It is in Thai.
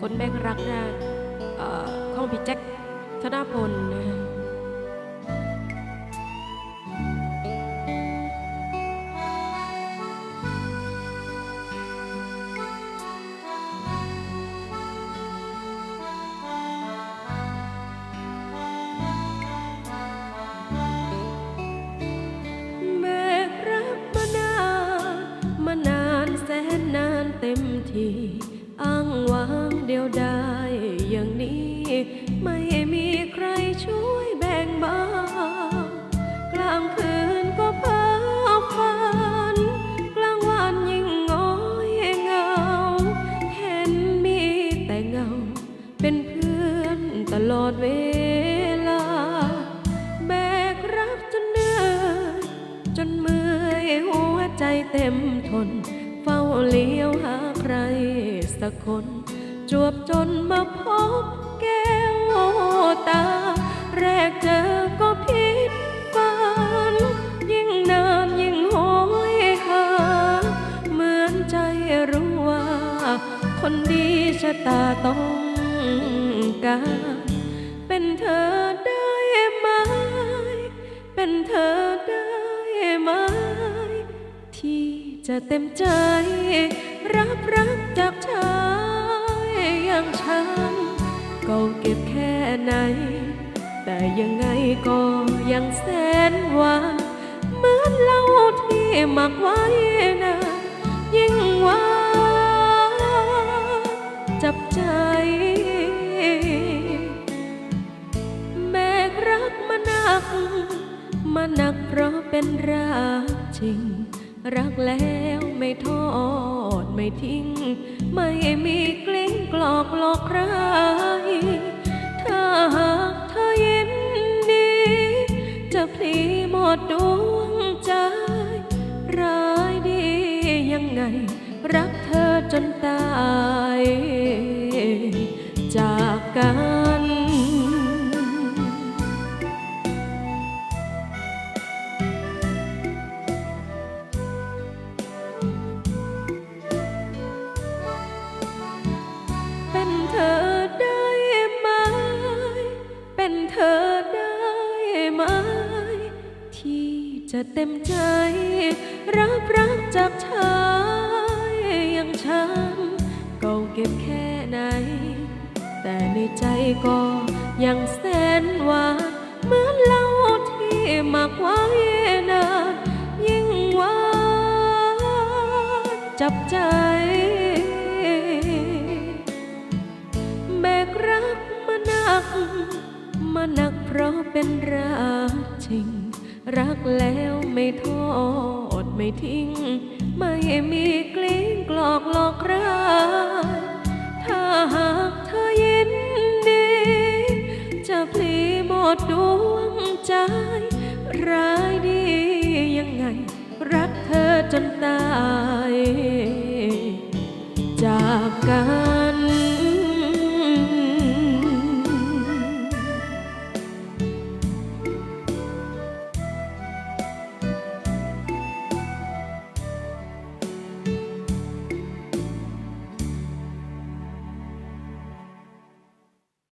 คนแบกรักนะอ่อของพี่แจ็คธนพลนะฮะ ไม่มีใครช่วยแบ่งเบากลางคืนก็เพ้อฝัน กลางวันยิ่งง้อยเหงา เห็นมีแต่เงา เป็นเพื่อนตลอดเวลา แบกรับจนเหนื่อยจนเมื่อยหัวใจเต็มทน เฝ้าเลี้ยวหาใครสักคน จวบจนมาพบ เจอก็ผิดฝันยิ่งนานยิ่งโหยหา เหมือนใจรู้ว่า คนดีชะตาต้องการเป็นเธอได้ไหม เป็นเธอได้ไหม ที่จะเต็มใจ รับรักจากชายอย่างฉัน ก็เก็บแค่ไหน แต่ยังไงก็ยังแสนหวานเหมือนเหล้าที่หมักไว้นานยิ่งหวานจับใจ แบกรักมาหนัก มาหนักเพราะเป็นรักจริง รักแล้วไม่ทอดไม่ทิ้ง ไม่มีกลิ้งกลอกหลอกใคร ดดวงใจร้ายดียังไง รักเธอจนตาย จะเต็มใจ รับรักจากชายอย่างฉันก็เก็บแค่ไหน แต่ในใจก็ยังแสนหวานเหมือนเล้าที่หมักไว้นานยิ่งหวานจับใจแบกรักมาหนักมาหนักเพราะเป็นรักจริง รักแล้วไม่ทอดไม่ทิ้ง ไม่มีกลิ้งกลอกหลอกรักถ้าหากเธอยินดี จะพลีหมดดวงใจ ร้ายดียังไง รักเธอจนตาย